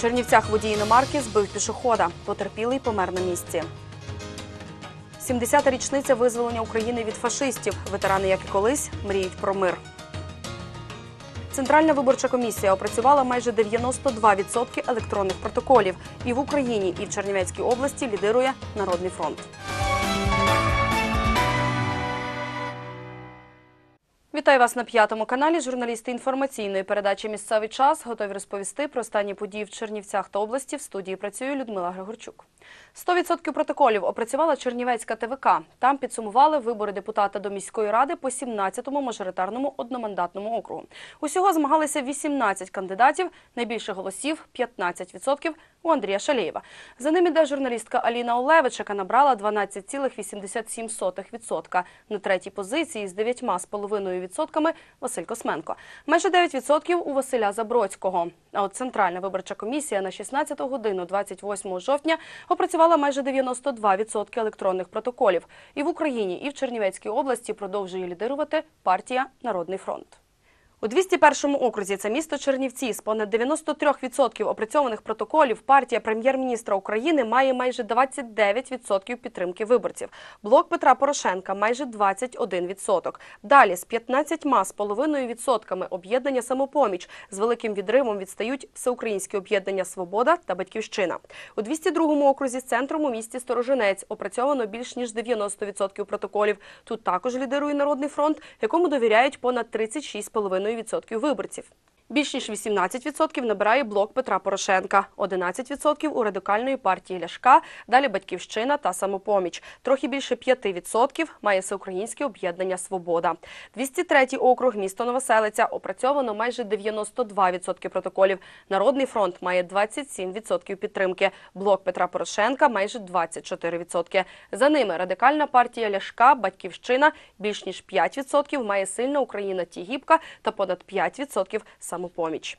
Чернівцях водій іномарки збив пішохода. Потерпілий помер на місці. 70-та річниця визволення України від фашистів. Ветерани, як і колись, мріють про мир. Центральна виборча комісія опрацювала майже 92% електронних протоколів. І в Україні, і в Чернівецькій області лідирує Народний фронт. Вітаю вас на п'ятому каналі. Журналісти інформаційної передачі Місцевий час готові розповісти про останні події в Чернівцях та області. В студії працює Людмила Григорчук. 100% протоколів опрацювала Чернівецька ТВК. Там підсумували вибори депутата до міської ради по 17-му мажоритарному одномандатному округу. Усього змагалися 18 кандидатів. Найбільше голосів 15% у Андрія Шалєєва. За ним іде журналістка Аліна Олевич, яка набрала 12,87%. На третій позиції з 9,5% Василь Косменко. Майже 9% у Василя Забродського. А от Центральна виборча комісія на 16 годину 28 жовтня опрацювала майже 92% електронних протоколів. І в Україні, і в Чернівецькій області продовжує лідирувати партія Народний фронт. У 201-му окрузі це місто Чернівці з понад 93% опрацьованих протоколів партія прем'єр-міністра України має майже 29% підтримки виборців. Блок Петра Порошенка майже 21%. Далі з 15,5% об'єднання самопоміч з великим відривом відстають всеукраїнське об'єднання Свобода та Батьківщина. У 202-му окрузі з центром у місті Сторожинець опрацьовано більш ніж 90% протоколів. Тут також лідирує Народний фронт, якому довіряють понад 36,5% виборців. Більш ніж 18% набирає блок Петра Порошенка, 11% у радикальної партії Ляшка, далі Батьківщина та Самопоміч. Трохи більше 5% має всеукраїнське об'єднання Свобода. 203-й округ місто Новоселиця опрацьовано майже 92% протоколів. Народний фронт має 27% підтримки. Блок Петра Порошенка майже 24%. За ними радикальна партія Ляшка, Батьківщина більш ніж 5% має сильна Україна Тігіпка та понад 5% самопоміч. Samu Pomit.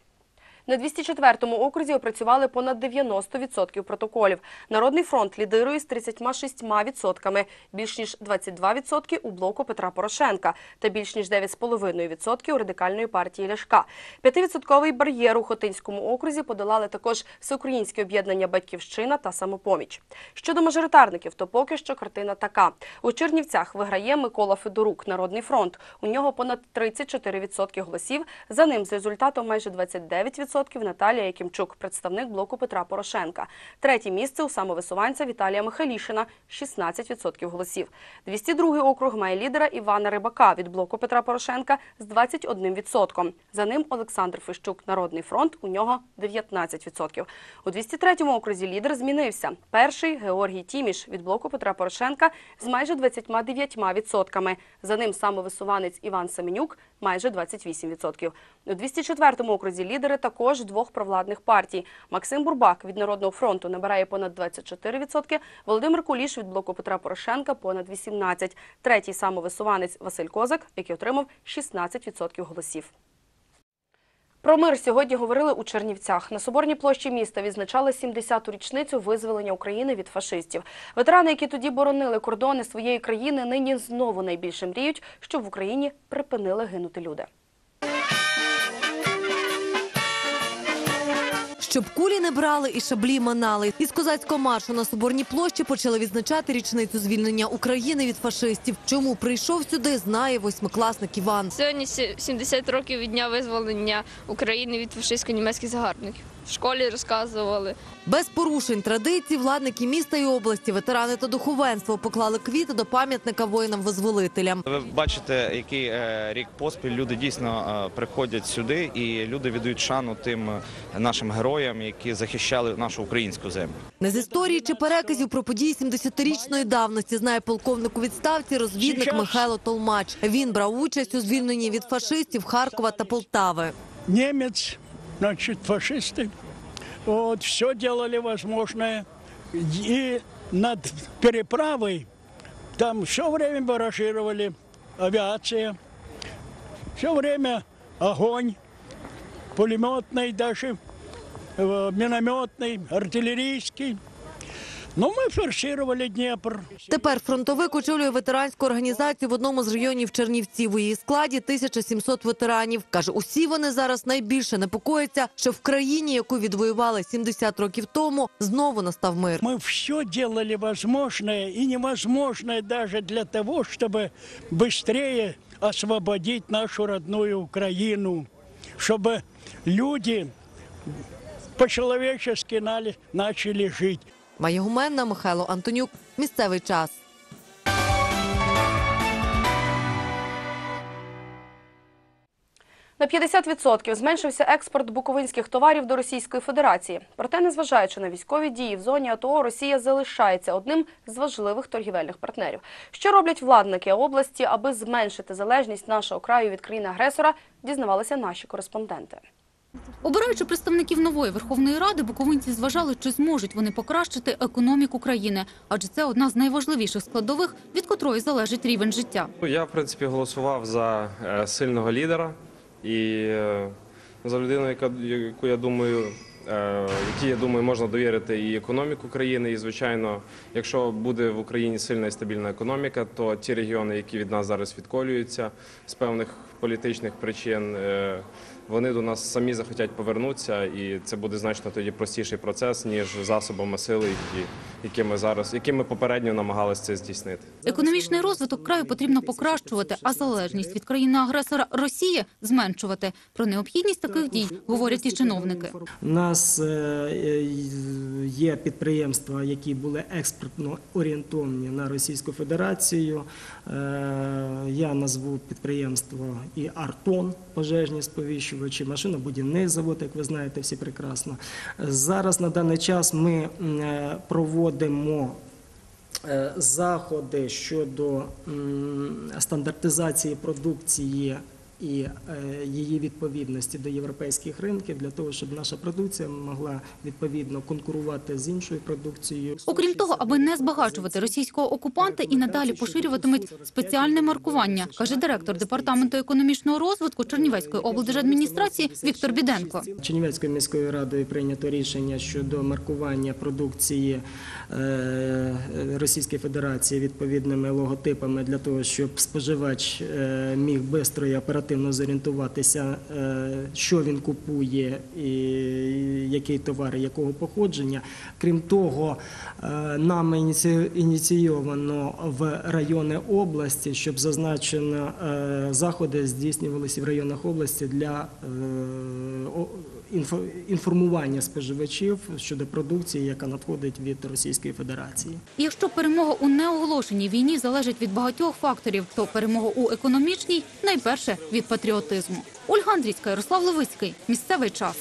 На 204-му окрузі опрацювали понад 90% протоколів. Народний фронт лідирує з 36%, більш ніж 22% у блоку Петра Порошенка та більш ніж 9,5% у радикальної партії Ляшка. П'ятивідсотковий бар'єр у Хотинському окрузі подолали також всеукраїнське об'єднання Батьківщина та Самопоміч. Щодо мажоритарників, то поки що картина така: у Чернівцях виграє Микола Федорук, Народний фронт. У нього понад 34% голосів. За ним з результатом майже 29% Наталія Якимчук, представник блоку Петра Порошенка. Третє місце у самовисуванця Віталія Михайлішина 16% голосів. 202 округ має лідера Івана Рибака від блоку Петра Порошенка з 21%. За ним Олександр Фищук, Народний фронт. У нього 19%. У 203 окрузі лідер змінився. Перший Георгій Тіміш від блоку Петра Порошенка з майже 29%. За ним самовисуванець Іван Семенюк майже 28%. У 204 окрузі лідери також двох провладних партій. Максим Бурбак від Народного фронту набирає понад 24%, Володимир Куліш від блоку Петра Порошенка понад 18%. Третій самовисуванець Василь Козак, який отримав 16% голосів. Про мир сьогодні говорили у Чернівцях. На Соборній площі міста відзначали 70-ту річницю визволення України від фашистів. Ветерани, які тоді боронили кордони своєї країни, нині знову найбільше мріють, щоб в Україні припинили гинути люди. Щоб кулі не брали і шаблі манали. Із козацького маршу на Соборній площі почали відзначати річницю звільнення України від фашистів. Чому прийшов сюди, знає восьмикласник Іван. Сьогодні сі- 70 років від дня визволення України від фашистсько-німецьких загарбників. В школі розказували. Без порушень традицій владники міста і області, ветерани та духовенство поклали квіти до пам'ятника воїнам-визволителям. Ви бачите, який е, рік поспіль люди дійсно е, приходять сюди, і люди віддають шану тим е, нашим героям, які захищали нашу українську землю. Не з історії чи переказів про події 70-річної давності знає полковник у відставці розвідник Михайло Толмач. Він брав участь у звільненні від фашистів Харкова та Полтави. немец, значит, фашисты, вот, все делали возможное. И над переправой там все время баражировали авиация, все время огонь, пулеметный даже, э, минометный, артиллерийский. Ну, мы форсировали Днепр. Тепер фронтовик очолює ветеранську організацію в одному з районів Чернівців. У її складі 1700 ветеранів. Каже, усі вони зараз найбільше непокояться, що в країні, яку відвоювали 70 років тому, знову настав мир. Мы все делали возможное и невозможное даже для того, чтобы быстрее освободить нашу родную Украину, чтобы люди по-человечески нали- начали жить. Майя Гуменна, Михайло Антонюк. Місцевий час. На 50% зменшився експорт буковинських товарів до Російської Федерації. Проте, незважаючи на військові дії в зоні АТО, Росія залишається одним з важливих торгівельних партнерів. Що роблять владники області, аби зменшити залежність нашого краю від країни-агресора, дізнавалися наші кореспонденти. Обираючи представників нової Верховної Ради, буковинці зважали, чи зможуть вони покращити економіку країни, адже це одна з найважливіших складових, від котрої залежить рівень життя. Я, в принципі, голосував за е, сильного лідера і е, за людину, яку я думаю, е, якій, я думаю, можна довірити і економіку країни. І, звичайно, якщо буде в Україні сильна і стабільна економіка, то ті регіони, які від нас зараз відколюються з певних політичних причин, вони до нас самі захотять повернутися, і це буде значно тоді простіший процес, ніж засобами сили, які, які ми зараз, які ми попередньо намагалися це здійснити. Економічний розвиток краю потрібно покращувати, а залежність від країни-агресора Росії зменшувати. Про необхідність таких дій говорять і чиновники. У нас е, е, є підприємства, які були експортно орієнтовані на Російську Федерацію. Е, Я назву підприємство і Артон, пожежні сповіщувачі, машинобудівний завод, як ви знаєте, всі прекрасно. Зараз на даний час ми е, проводимо е, заходи щодо стандартизації продукції і е, її відповідності до європейських ринків для того, щоб наша продукція могла відповідно конкурувати з іншою продукцією. Окрім того, аби не збагачувати російського окупанта і надалі поширюватимуть спеціальне маркування, каже директор департаменту економічного розвитку Чернівецької облдержадміністрації Віктор Біденко. Чернівецькою міською радою прийнято рішення щодо маркування продукції е, Російської Федерації відповідними логотипами для того, щоб споживач е, міг швидко і оперативно зорієнтуватися, е, що він купує, і який товар, якого походження. Крім того, е, нами ініці- ініційовано в райони області, щоб зазначено е, заходи здійснювалися в районах області для інформування споживачів щодо продукції, яка надходить від Російської Федерації. Якщо перемога у неоголошеній війні залежить від багатьох факторів, то перемога у економічній найперше від патріотизму. Ольга Андрійська, Ярослав Левицький. Місцевий час.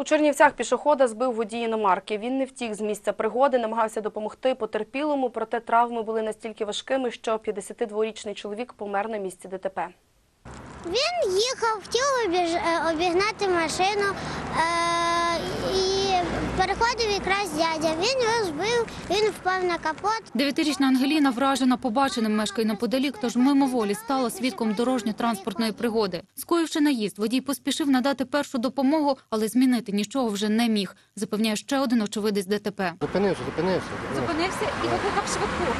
У Чернівцях пішохода збив водій іномарки. Він не втік з місця пригоди, намагався допомогти потерпілому, проте травми були настільки важкими, що 52-річний чоловік помер на місці ДТП. Він їхав, хотів е, обігнати машину е... і переходив якраз дядя. Він його збив, він впав на капот. Дев'ятирічна Ангеліна вражена побаченим мешкає неподалік, тож мимоволі стала свідком дорожньо-транспортної пригоди. Скоївши наїзд, водій поспішив надати першу допомогу, але змінити нічого вже не міг, запевняє ще один очевидець ДТП. Зупинився, зупинився. Зупинився і викликав швидку.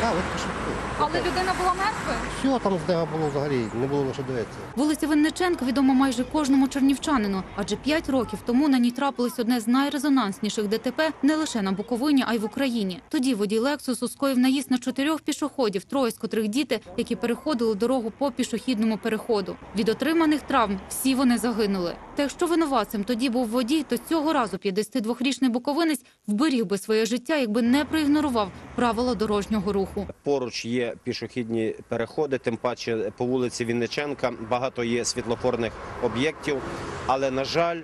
Так, от пішов. Але людина була мертвою. Все, там з було взагалі, не було на що дивитися. Вулиця Винниченка відома майже кожному чернівчанину, адже п'ять років тому на ній трапилось одне з найрезонансніших ДТП не лише на Буковині, а й в Україні. Тоді водій Лексусу скоїв наїзд на чотирьох пішоходів, троє з котрих діти, які переходили дорогу по пішохідному переходу. Від отриманих травм всі вони загинули. Та якщо винуватцем тоді був водій, то цього разу 52-річний буковинець вберіг би своє життя, якби не проігнорував правила дорожнього руху. Поруч є пішохідні переходи, тим паче по вулиці Вінниченка багато є світлофорних об'єктів, але на жаль,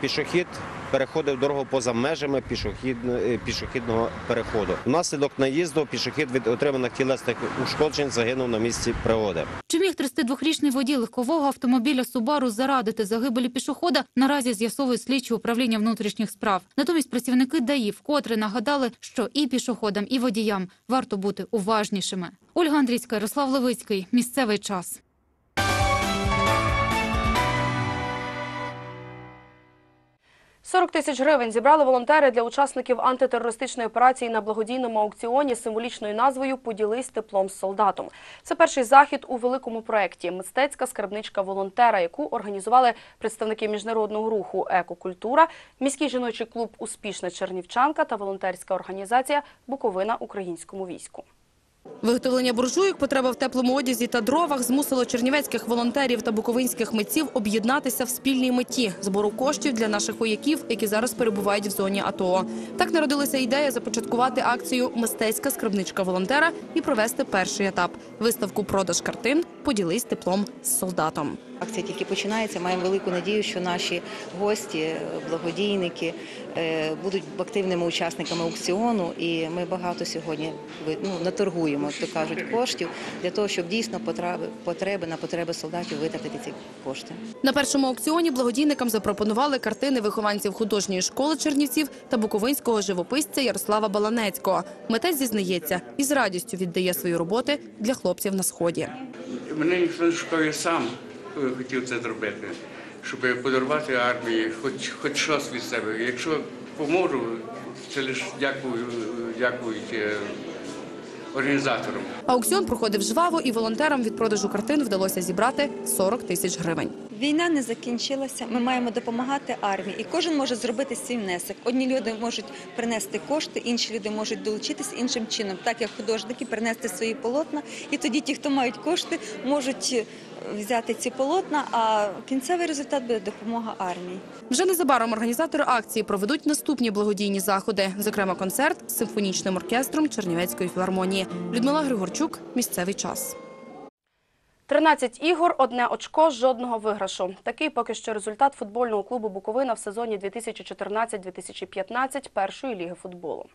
пішохід переходив дорогу поза межами е, пішохідного переходу. Внаслідок наїзду пішохід від отриманих тілесних ушкоджень загинув на місці пригоди. Чи міг 32-річний водій легкового автомобіля «Субару» зарадити загибелі пішохода, наразі з'ясовує слідчі управління внутрішніх справ. Натомість працівники ДАІ вкотре нагадали, що і пішоходам, і водіям варто бути уважнішими. Ольга Андрійська, Ярослав Левицький. Місцевий час. 40 тисяч гривень зібрали волонтери для учасників антитерористичної операції на благодійному аукціоні з символічною назвою Поділись теплом з солдатом. Це перший захід у великому проєкті Мистецька скарбничка волонтера, яку організували представники міжнародного руху Екокультура, міський жіночий клуб Успішна Чернівчанка та волонтерська організація Буковина українському війську. Виготовлення буржуйок, потреба в теплому одязі та дровах змусило чернівецьких волонтерів та буковинських митців об'єднатися в спільній меті збору коштів для наших вояків, які зараз перебувають в зоні АТО. Так народилася ідея започаткувати акцію Мистецька скарбничка волонтера і провести перший етап виставку продаж картин Поділись теплом з солдатом. Акція тільки починається. Маємо велику надію, що наші гості, благодійники е, будуть активними учасниками аукціону, і ми багато сьогодні ну, наторгуємо, як то кажуть, коштів для того, щоб дійсно потреби, потреби на потреби солдатів витратити ці кошти. На першому аукціоні благодійникам запропонували картини вихованців художньої школи Чернівців та буковинського живописця Ярослава Баланецького. Митець зізнається і з радістю віддає свої роботи для хлопців на сході. Мене ніхто не шукав, я хотів це зробити, щоб подарувати армії, хоч, хоч щось від себе. Якщо поможу, це лише дякую, дякують е, організаторам. Аукціон проходив жваво, і волонтерам від продажу картин вдалося зібрати 40 тисяч гривень. Війна не закінчилася. Ми маємо допомагати армії, і кожен може зробити свій внесок. Одні люди можуть принести кошти, інші люди можуть долучитись іншим чином, так як художники принести свої полотна. І тоді ті, хто мають кошти, можуть е, взяти ці полотна. А кінцевий результат буде допомога армії. Вже незабаром організатори акції проведуть наступні благодійні заходи, зокрема концерт з симфонічним оркестром Чернівецької філармонії. Людмила Григорчук. Місцевий час. 13 ігор, одне очко, жодного виграшу. Такий поки що результат футбольного клубу Буковина в сезоні 2014-2015 першої ліги футболу.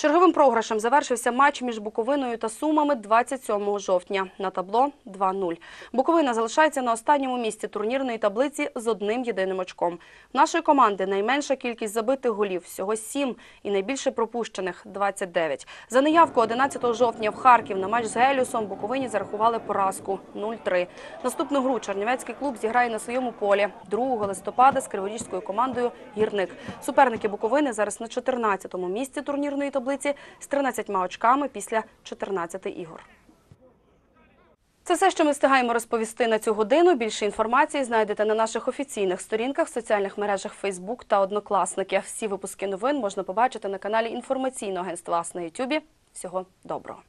Черговим програшем завершився матч між Буковиною та Сумами 27 жовтня. На табло 2-0. Буковина залишається на останньому місці турнірної таблиці з одним єдиним очком. В нашої команди найменша кількість забитих голів – всього 7 і найбільше пропущених – 29. За неявку 11 жовтня в Харків на матч з Геліусом Буковині зарахували поразку – 0-3. Наступну гру Чернівецький клуб зіграє на своєму полі 2 листопада з криворіжською командою «Гірник». Суперники Буковини зараз на 14-му місці турнірної таблиці з 13 очками після 14 ігор. Це все, що ми встигаємо розповісти на цю годину. Більше інформації знайдете на наших офіційних сторінках в соціальних мережах Facebook та Однокласники. Всі випуски новин можна побачити на каналі інформаційного агентства на Ютубі. Всього доброго.